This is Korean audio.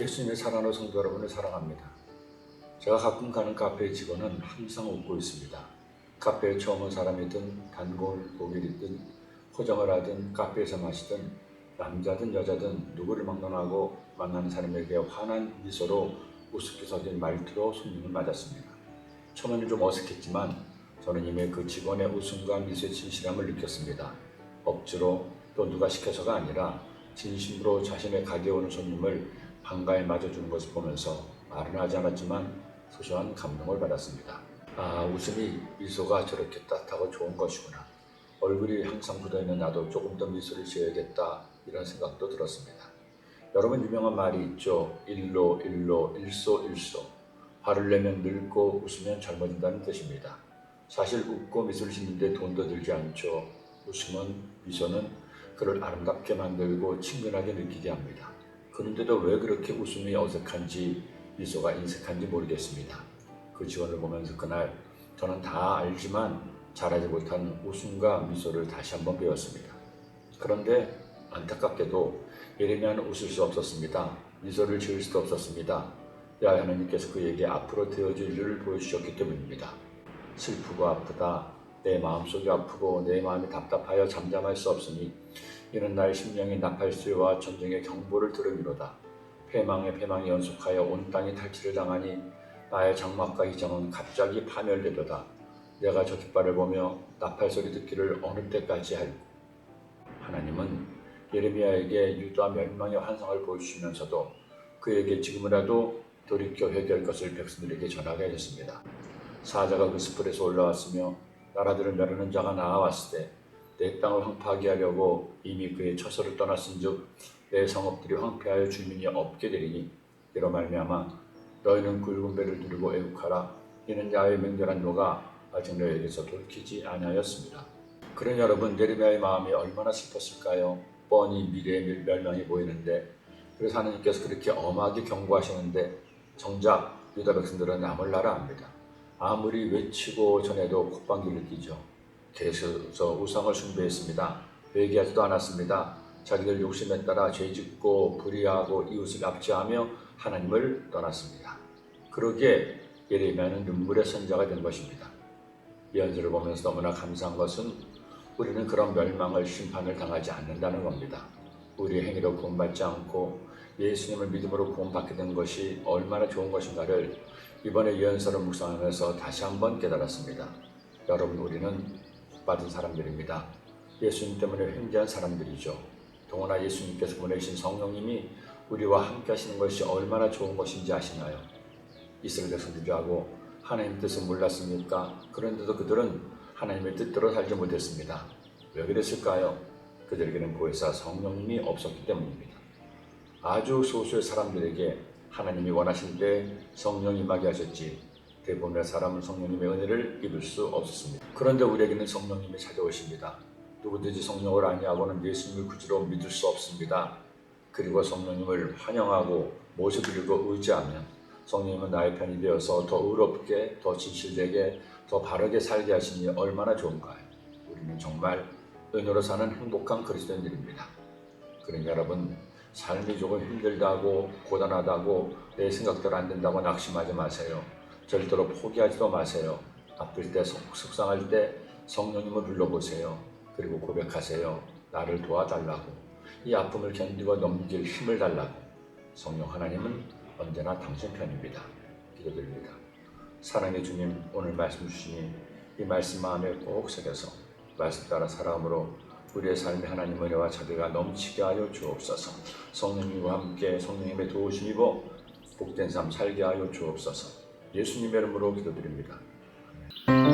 예수님의 사랑하는 성도 여러분을 사랑합니다. 제가 가끔 가는 카페의 직원은 항상 웃고 있습니다. 카페에 처음 온 사람이든 단골 고객이든 포장을 하든 카페에서 마시든 남자든 여자든 누구를 막론하고 만나는 사람에게 환한 미소로 우습게 서진 말투로 손님을 맞았습니다. 처음에는 좀 어색했지만 저는 이미 그 직원의 웃음과 미소의 진실함을 느꼈습니다. 억지로 또 누가 시켜서가 아니라 진심으로 자신의 가게에 오는 손님을 반가이 맞아주는 것을 보면서 말은 하지 않았지만 소소한 감동을 받았습니다. 아, 웃음이 미소가 저렇게 따뜻하고 좋은 것이구나. 얼굴이 항상 굳어있는 나도 조금 더 미소를 지어야겠다 이런 생각도 들었습니다. 여러분 유명한 말이 있죠. 일로 일로 일소 일소. 화를 내면 늙고 웃으면 젊어진다는 뜻입니다. 사실 웃고 미소를 짓는데 돈도 들지 않죠. 웃음은 미소는 그를 아름답게 만들고 친근하게 느끼게 합니다. 그런데도 왜 그렇게 웃음이 어색한지 미소가 인색한지 모르겠습니다. 그 직원을 보면서 그날 저는 다 알지만 잘하지 못한 웃음과 미소를 다시 한번 배웠습니다. 그런데 안타깝게도 예레미야는 웃을 수 없었습니다. 미소를 지을 수도 없었습니다. 야 하나님께서 그에게 앞으로 되어질 일을 보여주셨기 때문입니다. 슬프고 아프다. 내 마음속이 아프고 내 마음이 답답하여 잠잠할 수 없으니 이는 나의 심령이 나팔수와 전쟁의 경보를 들음이로다. 패망의 패망이 연속하여 온 땅이 탈취를 당하니 나의 장막과 이정은 갑자기 파멸되도다. 내가 저 깃발을 보며 나팔 소리 듣기를 어느 때까지 할고 하나님은 예레미야에게 유다 멸망의 환상을 보여주시면서도 그에게 지금이라도 돌이켜 회개할 것을 백성들에게 전하게 하셨습니다. 사자가 그 숲을에서 올라왔으며 나라들을 멸하는 자가 나아왔을 때 내 땅을 황폐하게 하려고 이미 그의 처소를 떠났은즉 내 성읍들이 황폐하여 주민이 없게 되리니 이로 말미암아 너희는 굵은 배를 두르고 애국하라 이는 야외 맹렬한 노가 아직 너희에게서 돌키지 아니하였습니다. 그런 여러분 예레미야의 마음이 얼마나 슬펐을까요? 뻔히 미래의 멸망이 보이는데 그래서 하나님께서 그렇게 엄하게 경고하시는데 정작 유다 백성들은 남을 나라 압니다. 아무리 외치고 전해도 콧방귀를 끼죠. 계속해서 우상을 숭배했습니다. 회개하지도 않았습니다. 자기들 욕심에 따라 죄짓고 불의하고 이웃을 압제하며 하나님을 떠났습니다. 그러기에 예레미야는 눈물의 선자가 된 것입니다. 이 연설을 보면서 너무나 감사한 것은 우리는 그런 멸망을 심판을 당하지 않는다는 겁니다. 우리의 행위로 구원받지 않고 예수님을 믿음으로 구원받게 된 것이 얼마나 좋은 것인가를 이번에 이 연설을 묵상하면서 다시 한번 깨달았습니다. 여러분 우리는 받은 사람들입니다. 예수님 때문에 횡재한 사람들이죠. 동원아 예수님께서 보내신 성령님이 우리와 함께 하시는 것이 얼마나 좋은 것인지 아시나요? 이스라엘 백성들하고 하나님 뜻을 몰랐습니까? 그런데도 그들은 하나님의 뜻대로 살지 못했습니다. 왜 그랬을까요? 그들에게는 보혜사 성령님이 없었기 때문입니다. 아주 소수의 사람들에게 하나님이 원하실 때 성령이 임하게 하셨지 대부분의 사람은 성령님의 은혜를 입을 수 없었습니다. 그런데 우리에게는 성령님이 찾아오십니다. 누구든지 성령을 아니하고는 예수님을 구주로 믿을 수 없습니다. 그리고 성령님을 환영하고 모셔드리고 의지하면 성령님은 나의 편이 되어서 더 의롭게, 더 진실되게, 더 바르게 살게 하시니 얼마나 좋은가요? 우리는 정말 은혜로 사는 행복한 그리스도인들입니다. 그러니 여러분 삶이 조금 힘들다고 고단하다고 내 생각대로 안 된다고 낙심하지 마세요. 절대로 포기하지도 마세요. 아플 때 속- 속상할 때 성령님을 불러보세요. 그리고 고백하세요. 나를 도와달라고. 이 아픔을 견디고 넘길 힘을 달라고. 성령 하나님은 언제나 당신 편입니다. 기도드립니다. 사랑의 주님 오늘 말씀 주시니 이 말씀 마음에 꼭 새겨서 말씀 따라 살아감으로 우리의 삶의 하나님 은혜와 자비가 넘치게 하여 주옵소서. 성령님과 함께 성령님의 도우심 입어 복된 삶 살게 하여 주옵소서. 예수님의 이름으로 기도드립니다. 아멘.